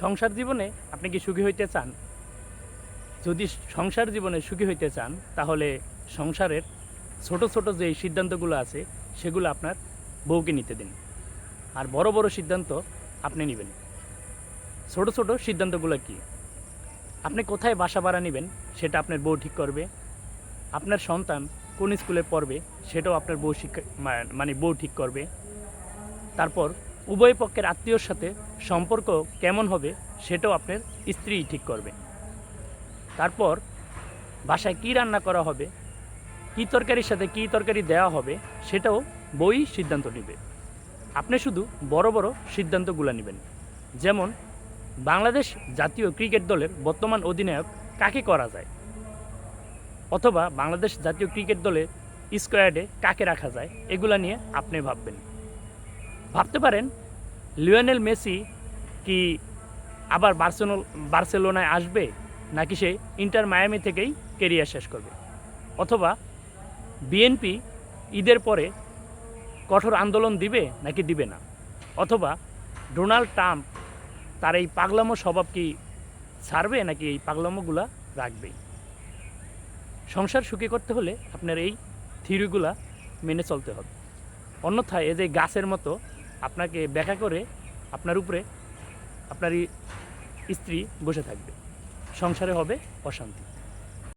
সংসার জীবনে আপনি কি সুখী হইতে চান? যদি সংসার জীবনে সুখী হইতে চান, তাহলে সংসারের ছোট ছোট যে সিদ্ধান্তগুলো আছে, সেগুলো আপনার বউকে নিতে দিন। আর বড় বড় সিদ্ধান্ত আপনি নেবেন। ছোট ছোট সিদ্ধান্তগুলো কি? আপনি কোথায় বাসা ভাড়া নেবেন, সেটা আপনার বউ ঠিক করবে। আপনার সন্তান কোন স্কুলে পড়বে, সেটাও আপনার বউ শিক্ষা মানে বউ ঠিক করবে। তারপর উভয় পক্ষের আত্মীয়র সাথে সম্পর্ক কেমন হবে সেটাও আপনার স্ত্রী ঠিক করবে। তারপর বাসায় কী রান্না করা হবে, কী তরকারির সাথে কী তরকারি দেওয়া হবে সেটাও বই সিদ্ধান্ত নেবে। আপনি শুধু বড় বড় সিদ্ধান্তগুলো নেবেন। যেমন বাংলাদেশ জাতীয় ক্রিকেট দলের বর্তমান অধিনায়ক কাকে করা যায়, অথবা বাংলাদেশ জাতীয় ক্রিকেট দলের স্কোয়াডে কাকে রাখা যায়, এগুলা নিয়ে আপনি ভাববেন। ভাবতে পারেন, লিওনেল মেসি কি আবার বার্সেলো বার্সেলোনায় আসবে, নাকি সে ইন্টার মায়ামি থেকেই কেরিয়ার শেষ করবে? অথবা বিএনপি ঈদের পরে কঠোর আন্দোলন দিবে, নাকি দিবে না? অথবা ডোনাল্ড ট্রাম্প তার এই পাগলামো স্বভাব কি ছাড়বে, নাকি এই পাগলামোগুলা রাখবে? সংসার সুখী করতে হলে আপনার এই থিওরিগুলা মেনে চলতে হবে। অন্যথায় এই যে গাছের মতো আপনাকে ব্যাখ্যা করে আপনার উপরে আপনারই স্ত্রী বসে থাকবে। সংসারে হবে অশান্তি।